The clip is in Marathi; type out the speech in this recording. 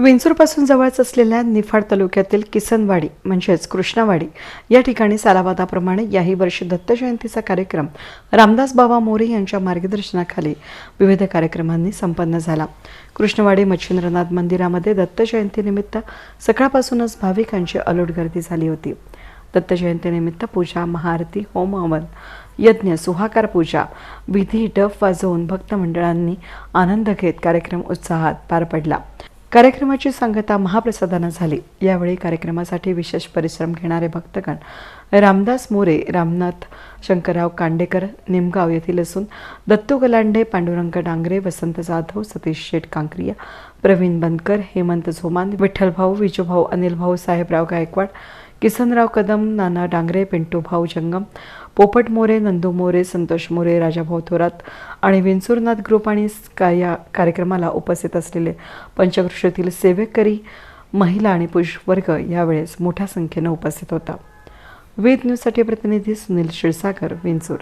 विंचूरपासून जवळच असलेल्या निफाड तालुक्यातील किसनवाडी म्हणजेच कृष्णावाडी या ठिकाणी सालाबादाप्रमाणे याही वर्षी दत्तजयंतीचा कार्यक्रम रामदास बाबा मोरे यांच्या मार्गदर्शनाखाली विविध कार्यक्रमांनी संपन्न झाला. कृष्णवाडी मच्छिंद्रनाथ मंदिरामध्ये दत्तजयंतीनिमित्त सकाळपासूनच भाविकांची अलोट गर्दी झाली होती. दत्तजयंतीनिमित्त पूजा महाआरती होम हवन यज्ञ सुहाकार पूजा विधी डफ वाजवून भक्त मंडळांनी आनंद घेत कार्यक्रम उत्साहात पार पडला. कार्यक्रमाची सांगता महाप्रसादानं झाली. यावेळी कार्यक्रमासाठी विशेष परिश्रम घेणारे भक्तगण रामदास मोरे रामनाथ शंकरराव कांडेकर निमगाव येथील असून दत्तू गलांडे पांडुरंग डांगरे वसंत जाधव सतीश शेठ कांक्रिया प्रवीण बनकर हेमंत झोमान विठ्ठलभाऊ विजूभाऊ अनिलभाऊ साहेबराव गायकवाड किसनराव कदम नाना डांगरे पिंटूभाऊ जंगम पोपट मोरे नंदू मोरे संतोष मोरे राजाभाऊ थोरात आणि विंचूरनाथ ग्रुप आणि का- या कार्यक्रमाला उपस्थित असलेले पंचकृषीतील सेवेकरी महिला आणि पुरुष वर्ग यावेळेस मोठ्या संख्येनं उपस्थित होता. वेद न्यूजसाठी प्रतिनिधी सुनील क्षीरसागर विंचूर.